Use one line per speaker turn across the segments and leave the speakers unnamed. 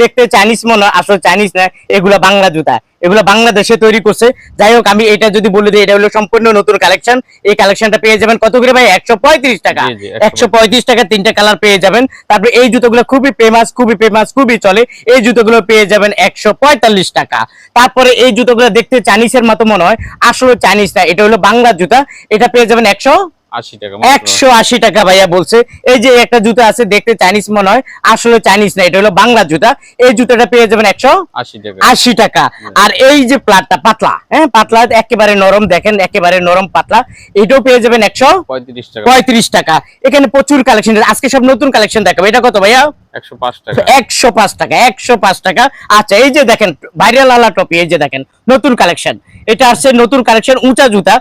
দেখতে চাইনিজ মনে আসলে চাইনিজ না এগুলা বাংলা জুতা। এগুলো বাংলাদেশে তৈরি করছে। যাই হোক আমি এটা যদি বলে দিই এটা হলো সম্পূর্ণ নতুন কালেকশন এই কালেকশনটা পেয়ে যাবেন কত করে ভাই? একশো পঁয়ত্রিশ টাকা। একশো পঁয়ত্রিশ। টাকা তিনটা কালার পেয়ে যাবেন। তারপরে এই জুতোগুলো খুবই ফেমাস খুবই ফেমাস খুবই চলে। এই জুতোগুলো পেয়ে যাবেন একশো পঁয়তাল্লিশ টাকা। তারপরে এই জুতোগুলো দেখতে চাইনিজের মতো মনে হয় আসলে চাইনিজ না এটা হলো বাংলা জুতা। এটা পেয়ে যাবেন একশো
আশি
একশো আশি টাকা ভাইয়া বলছে। এই যে একটা জুতা আছে দেখতে চাইনিজ মনে হয় আসলে চাইনিজ না এটা হলো বাংলা জুতা। এই জুতাটা পেয়ে যাবেন একশো
আশি টাকা।
আর এই যে প্লাটটা পাতলা হ্যাঁ পাতলা একেবারে নরম দেখেন একেবারে নরম পাতলা। এটাও পেয়ে যাবেন একশো
পঁয়ত্রিশ টাকা।
এখানে প্রচুর কালেকশন আজকে সব নতুন কালেকশন দেখাবো। এটা কত ভাইয়া?
একশো পাঁচ টাকা।
একশো পাঁচ টাকা আচ্ছা এই যে দেখেন এই যে দেখেন, নতুন কালেকশন। এটা আসছে নতুন কালেকশন, উঁচা জুতা।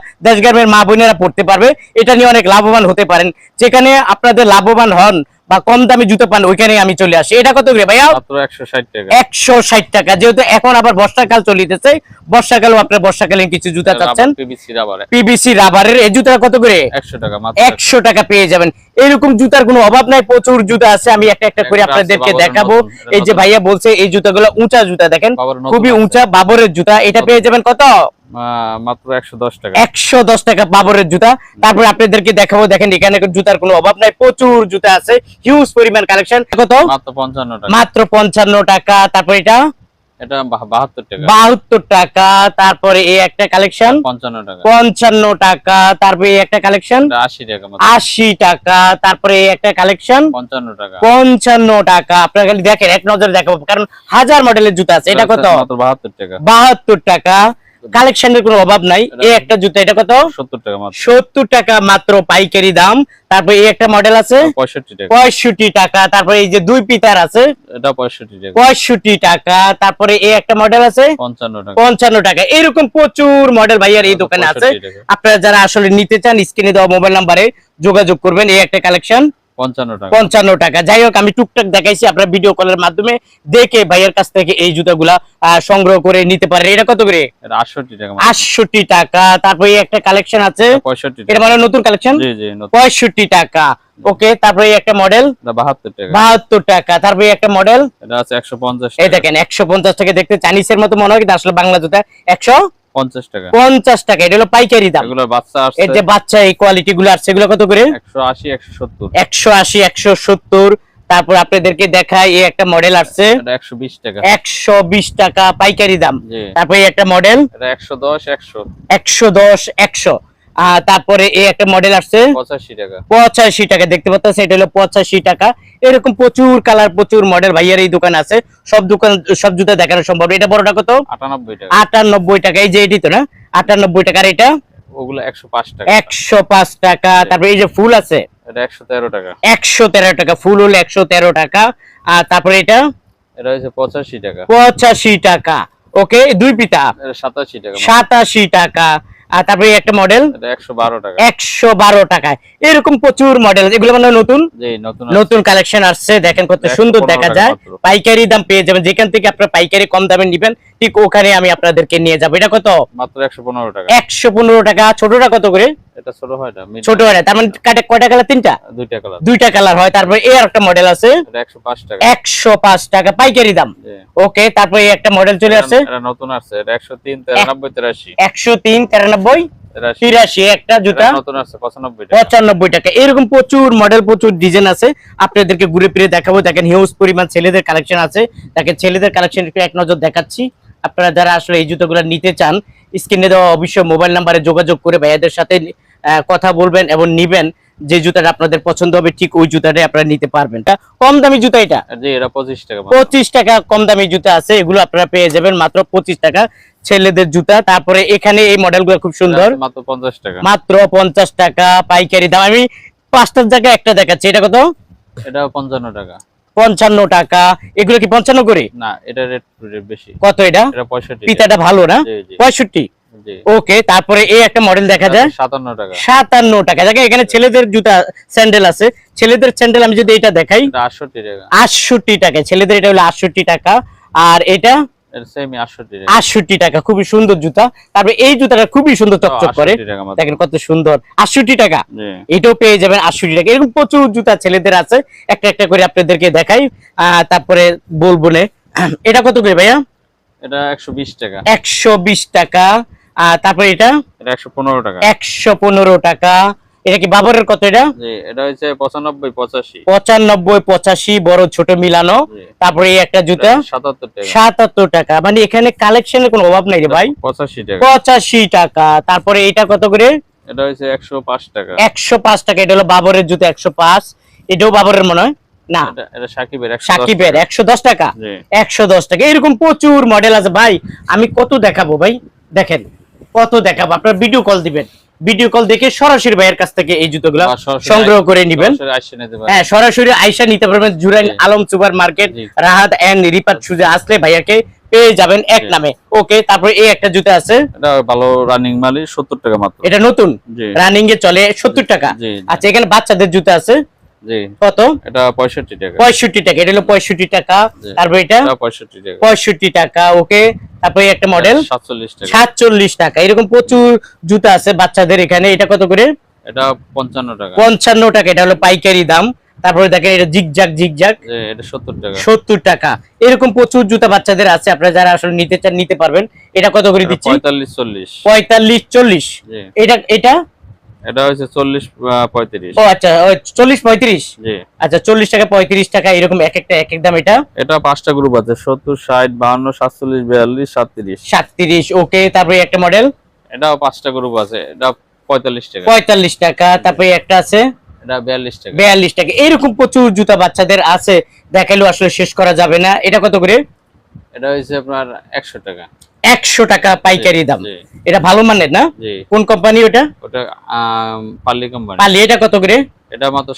মা বোনেরা পারবে। এটা নিয়ে অনেক লাভবান হতে পারেন। যেখানে আপনাদের লাভবান হন বা কম দামি জুতো পান ওইখানে আমি চলে আসি। এটা কত করে ভাইয়া?
একশো ষাট টাকা।
যেহেতু এখন আবার বর্ষাকাল চলিতেছে বর্ষাকালও আপনার বর্ষাকালীন কিছু জুতা চাচ্ছেন।
পিবিসি
রাবারের এই জুতা কত করে?
একশো টাকা
পেয়ে যাবেন। এরকম জুতার কোনো অভাব নাই প্রচুর জুতা আছে। আমি একটা একটা করে আপনাদেরকে দেখাবো। এই যে ভাইয়া বলছে এই জুতাগুলো উঁচা জুতা দেখেন। খুবই উঁচা বাবরের জুতা। এটা পেয়ে যাবেন কত?
মাত্র একশো দশ টাকা।
একশো দশ টাকা বাবরের জুতা। তারপর আপনাদেরকে দেখাবো দেখেন এখানে জুতার কোনো অভাব নাই। প্রচুর জুতা আছে হিউজ পরিমাণ কালেকশন কত?
মাত্র পঞ্চান্ন টাকা।
মাত্র পঞ্চান্ন টাকা। তারপর এটা?
এটা বাহ- বাহাত্তর টাকা।
বাহাত্তর টাকা। তারপরে এই একটা কালেকশন
টাকা।
পঞ্চান্ন টাকা। তারপরে এই একটা কালেকশন
এটা আশি টাকা মাত্র।
আশি টাকা। তারপরে এই একটা কালেকশন
পঞ্চান্ন টাকা।
পঞ্চান্ন টাকা। আপনারা খালি দেখেন এক নজরে দেখাবো কারণ হাজার মডেলের জুতা আছে। এটা কত?
মাত্র টাকা।
কালেকশনের কোনো অভাব নাই। এই একটা জুতা এটা কত?
সত্তর টাকা মাত্র।
সত্তর টাকা মাত্র পাইকারি দাম। তারপরে এই একটা মডেল আছে?
পঁয়ষট্টি টাকা।
তারপরে এই যে দুই পিতার আছে?
পঁয়ষট্টি টাকা।
তারপরে এই একটা মডেল আছে?
পঞ্চান্ন টাকা।
এরকম প্রচুর মডেল ভাইয়ার এই দোকানে আছে। আপনারা যারা আসলে নিতে চান স্ক্রিনে দেওয়া মোবাইল নাম্বারে যোগাযোগ করবেন এই একটা কালেকশন
পঞ্চান্ন টাকা।
যাই হোক আমি টুকটাক দেখাইছি আপনারা ভিডিও কলের মাধ্যমে দেখে ভাইয়ের কাছ থেকে এই জুতাগুলা সংগ্রহ করে নিতে পারেন। এটা কত করে?
আটষট্টি টাকা
আটষট্টি টাকা। তারপরে একটা কালেকশন আছে।
এটা
মানে নতুন কালেকশন। পঁয়ষট্টি টাকা। ওকে তারপরে একটা মডেল
বাহাত্তর টাকা।
তারপরে একটা মডেল
এটা আছে একশো পঞ্চাশ
এই
টাকা।
দেখেন একশো পঞ্চাশ টাকা দেখতে চাইনিজের মতো মনে হয় কিন্তু আসলে বাংলা জুতা একশো
পঞ্চাশ টাকা।
পঞ্চাশ টাকা এটা হলো পাইকারি দাম।
এগুলোর বাচ্চা আসছে
যে বাচ্চা এই কোয়ালিটি গুলো আসছে এগুলো কত করে?
একশো আশি একশো সত্তর।
একশো আশি একশো সত্তর। তারপর আপনাদেরকে দেখাই এই একটা মডেল আসছে।
এটা একশো বিশ টাকা।
একশো বিশ টাকা পাইকারি দাম। তারপর এই একটা মডেল
এটা একশো দশ একশো।
একশো দশ একশো। আহ, তারপরে এই একটা মডেল আসছে।
পঁচাশি টাকা।
দেখতে পাচ্ছেন এটা হলো পঁচাশি টাকা। এরকম প্রচুর কালার প্রচুর মডেল ভাইয়ার এই দোকান আছে। সব দোকান সব জুতা দেখানো সম্ভব। এটা বড়টা কত?
আটানব্বই টাকা।
এই যে এটি তো না? আটানব্বই টাকা আর এটা
একশো পাঁচ টাকা।
তারপরে এই যে ফুল আছে?
একশো তেরো টাকা।
একশো তেরো টাকা। ফুল হলো একশো তেরো টাকা। আর তারপরে এটা?
এটা হচ্ছে পঁচাশি টাকা।
পঁচাশি টাকা। ওকে দুই পিতা?
সাতাশি টাকা।
সাতাশি টাকা। আর তারপরে একটা মডেল
একশো বারো টাকা।
একশো বারো টাকায়। এরকম প্রচুর মডেল এগুলো মানে নতুন?
নতুন
কালেকশন আসছে দেখেন কত সুন্দর দেখা যায়। পাইকারি দাম পেয়ে যাবেন। যেখান থেকে আপনার পাইকারি কম দামে নিবেন ঠিক ওখানে আমি আপনাদেরকে নিয়ে যাব। এটা কত?
মাত্র একশো পনেরো টাকা।
একশো পনেরো টাকা। ছোটটা কত করে?
ছোট হয় না
তার মানে কাটে কয়টা কালার তিনটা?
দুইটা কালার
দুইটা কালার হয়। তারপরে এই একটা মডেল আছে।
একশো পাঁচ টাকা।
একশো পাঁচ টাকা। পাইকারি দাম। ওকে তারপরে একটা মডেল চলে আসছে।
নতুন আসছে। একশো তিন তিরানব্বই তিরাশি।
একশো তিন তিরানব্বই
তিরাশি।
তিরাশি একটা জুতা।
পঁচানব্বই টাকা।
এরকম প্রচুর মডেল প্রচুর ডিজাইন আছে। আপনাদেরকে ঘুরে ফিরে দেখাবো। দেখেন হিউজ পরিমাণ ছেলেদের কালেকশন আছে। দেখেন ছেলেদের কালেকশন এক নজর দেখাচ্ছি। আপনারা যারা আসলে এই জুতোগুলো নিতে চান স্ক্রিনে দেওয়া অবশ্যই মোবাইল নাম্বারে যোগাযোগ করে ভাইয়াদের সাথে কথা বলবেন এবং নিবেন যে জুতাটা আপনাদের পছন্দ হবে ঠিক ওই জুতাটাই আপনারা নিতে পারবেন। কম দামি জুতা এটা?
পঁচিশ টাকা
কম দামি জুতা আছে এগুলো আপনারা পেয়ে যাবেন মাত্র পঁচিশ টাকা ছেলেদের জুতা। তারপরে এখানে এই মডেলগুলো খুব সুন্দর।
মাত্র পঞ্চাশ টাকা।
মাত্র পঞ্চাশ টাকা পাইকারি দাম। আমি পাঁচটার জায়গায় একটা দেখাচ্ছি এটা কত?
এটা পঞ্চান্ন টাকা।
পঞ্চান্ন টাকা। এগুলো কি পঞ্চান্ন করে?
না এটা রেট বেশি।
কত এটা?
পঁয়ষট্টি।
পিতাটা ভালো না? পঁয়ষট্টি? ওকে তারপরে এই একটা মডেল দেখা যায়।
সাতান্ন টাকা।
সাতান্ন টাকা। দেখে এখানে ছেলেদের জুতা স্যান্ডেল আছে। ছেলেদের স্যান্ডেল আমি যদি এটা দেখাই।
আটষট্টি টাকা।
আটষট্টি টাকা। ছেলেদের এটা হলো আটষট্টি টাকা। আর এটা
আটষট্টি টাকা।
খুবই সুন্দর জুতা। তারপরে এই জুতাটা খুবই সুন্দর চকচক করে।
68 টাকা মাত্র।
দেখেন কত সুন্দর। আটষট্টি টাকা। এটাও পেয়ে যাবেন আটষট্টি টাকা। এরকম প্রচুর জুতা ছেলেদের আছে। একটা একটা করে আপনাদেরকে দেখাই। আহ, তারপরে বলব এটা কত করে ভাইয়া?
এটা একশো বিশ টাকা।
একশো বিশ টাকা। আর তারপরে এটা?
একশো পনেরো টাকা।
একশো পনেরো টাকা। এটা কি বাবরের কত এটা?
জি এটা হচ্ছে পঁচানব্বই পঁচাশি।
পঁচানব্বই পঁচাশি বড় ছোট মিলানো। তারপরে এই একটা জুতা।
সাতাত্তর টাকা।
সাতাত্তর টাকা। মানে এখানে কালেকশনের কোনো অভাব নাই রে ভাই।
পঁচাশি টাকা।
পঁচাশি টাকা। তারপরে এটা কত করে?
এটা হচ্ছে একশো পাঁচ টাকা।
একশো পাঁচ টাকা। এটা হলো বাবরের জুতো একশো পাঁচ। এটাও বাবরের মনে হয়? না।
সাকিবের। একশো দশ টাকা।
একশো দশ টাকা? এরকম প্রচুর মডেল আছে ভাই। আমি কত দেখাবো ভাই? দেখেন। কত দেখাবো? আপনার ভিডিও কল দিবেন। ভিডিও কল দেখে সরাসরি ভাইয়ের কাছ থেকে এই জুতোগুলো সংগ্রহ করে নিবেন। হ্যাঁ সরাসরি আইসা নিতে পারবেন Jurain Alam super market Rahat and রিপাত সুজে আসলে ভাইয়াকে পেয়ে যাবেন এক নামে। ওকে তারপরে এই একটা জুতো আছে।
এটা ভালো রানিং মালি সত্তর টাকা মাত্র।
এটা নতুন। রানিং এ চলে সত্তর টাকা। আচ্ছা এখানে বাচ্চাদের জুতো আছে। কত?
এটা পঁয়ষট্টি টাকা।
পঁয়ষট্টি টাকা এটা হলো পঁয়ষট্টি টাকা। তারপর এটা?
টাকা।
ওকে। তারপরে একটা মডেল
সাতচল্লিশ টাকা।
সাতচল্লিশ টাকা। এরকম প্রচুর জুতা আছে বাচ্চাদের এখানে। এটা কত করে?
এটা পঞ্চান্ন টাকা।
টাকা। এটা হলো পাইকারি দাম। তারপরে দেখেন এটা জিগজাক জিগজাক
জি, এটা সত্তর টাকা।
সত্তর টাকা। এরকম প্রচুর জুতা বাচ্চাদের আছে। আপনারা যারা আসলে নিতে চান নিতে পারবেন। এটা কত করে দিচ্ছি?
পঁয়তাল্লিশ চল্লিশ।
পঁয়তাল্লিশ চল্লিশ।
জি।
এটা এটা
এটা হচ্ছে চল্লিশ আহ, পঁয়ত্রিশ।
ও আচ্ছা ওই চল্লিশ পঁয়ত্রিশ?
জি।
আচ্ছা চল্লিশ টাকা পঁয়ত্রিশ টাকা এরকম এক একটা এক এক দাম এটা?
এটা পাঁচটা গ্রুপ আছে সত্তর ষাট বাহান্ন সাতচল্লিশ বিয়াল্লিশ সাতত্রিশ।
সাতত্রিশ ওকে তারপরে একটা মডেল
এটাও পাঁচটা গ্রুপ আছে এটা পঁয়তাল্লিশ টাকা।
পঁয়তাল্লিশ টাকা তারপরে একটা আছে?
এটা বিয়াল্লিশ টাকা।
বিয়াল্লিশ টাকা এরকম প্রচুর জুতা বাচ্চাদের আছে দেখালেও আসলে শেষ করা যাবে না। এটা কত করে?
এটা হচ্ছে আপনার একশো টাকা।
একশো টাকা পাইকারি দাম। এটা ভালো মানের না? কোন কোম্পানি ওটা?
ওটা আম, কোম্পানি
পালি এটা কত করে?
এটা মাত্র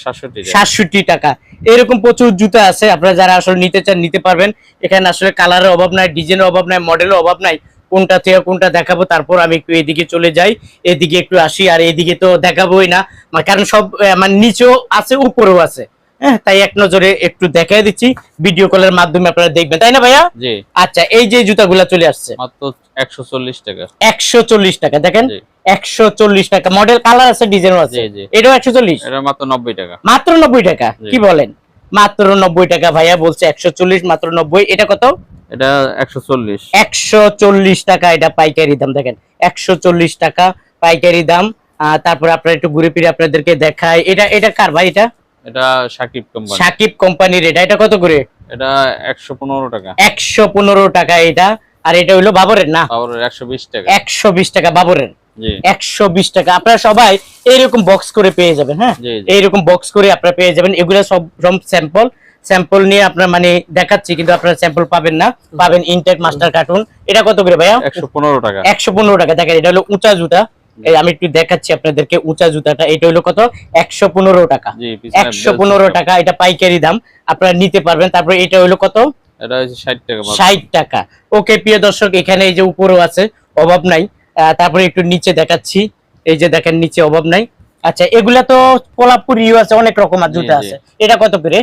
টাকা।
এরকম প্রচুর জুতা আছে আপনারা যারা আসলে নিতে চান নিতে পারবেন। এখানে আসলে কালারের অভাব নাই ডিজাইনের অভাব নাই মডেলের অভাব নাই। কোনটা থেকে কোনটা দেখাবো তারপর আমি একটু এদিকে চলে যাই এদিকে একটু আসি আর এদিকে তো দেখাবোই না। কারণ সব মানে নিচেও আছে উপরেও আছে। হ্যাঁ তাই এক নজরে একটু দেখাই দিচ্ছি। ভিডিও কলের মাধ্যমে আপনারা দেখবেন তাই না ভাইয়া?
জি।
আচ্ছা এই যে জুতাগুলা চলে আসছে।
মাত্র একশো চল্লিশ টাকা।
একশো চল্লিশ টাকা দেখেন?
জি।
একশো চল্লিশ টাকা। মডেল কালার আছে ডিজাইনও আছে।
জি, জি।
এটাও একশো চল্লিশ?
এটা মাত্র নব্বই টাকা।
মাত্র নব্বই টাকা? কি বলেন? মাত্র নব্বই টাকা ভাইয়া বলছে একশো চল্লিশ মাত্র নব্বই। এটা কত?
এটা একশো চল্লিশ।
একশো চল্লিশ টাকা এটা পাইকারি দাম দেখেন। একশো চল্লিশ টাকা পাইকারি দাম। আহ, তারপরে আপনারা একটু ঘুরে ফিরে আপনাদেরকে দেখায় এটা এটা কার ভাই এটা?
এটা সাকিব কোম্পানি।
সাকিব কোম্পানির এটা। এটা কত করে?
এটা একশো পনেরো টাকা।
একশো পনেরো টাকা এটা। আর এটা হইল বাবরের না?
একশো বিশ টাকা।
একশো বিশ টাকা বাবরের।
জি।
একশো বিশ টাকা। আপনারা সবাই এইরকম বক্স করে পেয়ে যাবেন হ্যাঁ? এইরকম বক্স করে আপনারা পেয়ে যাবেন। এগুলো সব সব স্যাম্পল স্যাম্পল নিয়ে আপনার মানে দেখাচ্ছি কিন্তু আপনারা স্যাম্পল পাবেন না। পাবেন ইনটেক মাস্টার কার্টুন এটা কত করে ভাইয়া?
একশো পনেরো টাকা।
একশো পনেরো টাকা। দেখেন এটা হলো উঁচা জুতা। এই আমি একটু দেখাচ্ছি আপনাদেরকে উঁচা জুতাটা এটা হলো কত? একশো পনেরো টাকা। একশো পনেরো টাকা এটা পাইকারি দাম আপনারা নিতে পারবেন। তারপরে এটা হলো কত?
ষাট টাকা
ওকে প্রিয় দর্শক এখানে এই যে উপরেও আছে অভাব নাই। তারপরে একটু নিচে দেখাচ্ছি। এই যে দেখেন নিচে অভাব নাই। আচ্ছা এগুলা তো কোলাপুর ইউ আছে অনেক রকম আর জুতা। আছে। এটা কত করে?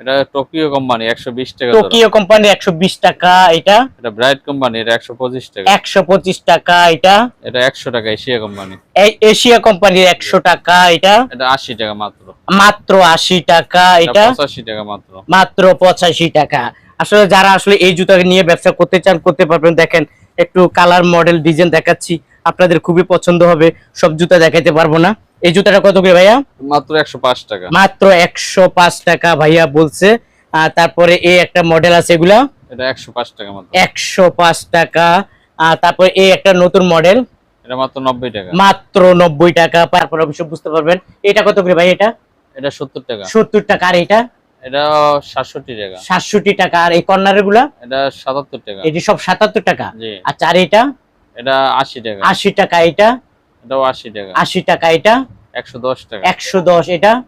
এটা টোকিও কোম্পানি একশো বিশ টাকা
টোকিও কোম্পানি একশো বিশ টাকা এটা?
এটা ব্রাইট কোম্পানি এটা একশো পঁচিশ টাকা।
একশো পঁচিশ টাকা এটা?
এটা একশো টাকা এশিয়া কোম্পানি
এই এশিয়া কোম্পানির একশো টাকা এটা?
এটা আশি টাকা মাত্র।
মাত্র আশি টাকা
এটা
এটা?
পঁচাশি টাকা মাত্র।
মাত্র পঁচাশি টাকা। আসলে যারা আসলে এই জুতা নিয়ে ব্যবসা করতে চান করতে পারবেন। দেখেন একটু কালার মডেল ডিজাইন দেখাচ্ছি। আপনাদের খুবই পছন্দ হবে। সব জুতা দেখাইতে পারব না। এই জুতাটা কত করে ভাইয়া?
মাত্র একশো পাঁচ টাকা।
মাত্র একশো পাঁচ টাকা ভাইয়া বলছে। আর তারপরে এই একটা মডেল আছে এগুলা?
এটা একশো পাঁচ টাকা মাত্র।
একশো পাঁচ টাকা। আর তারপরে এই একটা নতুন মডেল
এটা মাত্র নব্বই টাকা।
মাত্র নব্বই টাকা। তারপর অবশ্য বুঝতে পারবেন। এটা কত করে ভাই এটা?
এটা সত্তর টাকা।
সত্তর টাকা। আর এটা?
এটা সাতষট্টি টাকা।
সাতষট্টি টাকা। আর এই কর্নারগুলা
এটা সাতাত্তর টাকা।
এটি সব সাতাত্তর টাকা? আচ্ছা আর এটা?
এটা আশি টাকা।
আশি টাকা। এটা?
এটাও আশি টাকা।
আশি টাকা এটা?
একশো দশ টাকা।
একশো দশ এটা?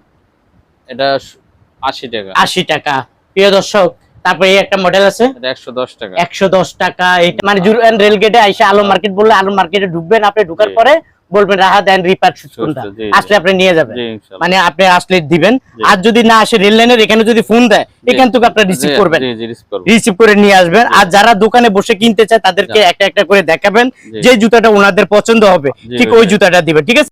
এটা স- আশি টাকা।
আশি টাকা। প্রিয় দর্শক তারপরে এই একটা মডেল আছে?
এটা একশো দশ টাকা।
একশো দশ টাকা। এটা মানে রেল গেটে আইসা আলো মার্কেট বললে আলো মার্কেটে ঢুকবেন। আপনি ঢুকার পরে বলবেন রাহা দেন রিপার কোনটা। আসলে আপনি নিয়ে যাবেন। মানে আপনি আসলে দিবেন। আর যদি না আসে রেল লাইনের এখানে যদি ফোন দেয় এখান থেকে আপনি রিসিভ করবেন।
রিসিভ
করে নিয়ে আসবেন। আর যারা দোকানে বসে কিনতে চায় তাদেরকে একটা একটা করে দেখাবেন যে জুতাটা ওনাদের পছন্দ হবে। ঠিক ওই জুতাটা দিবেন। ঠিক আছে?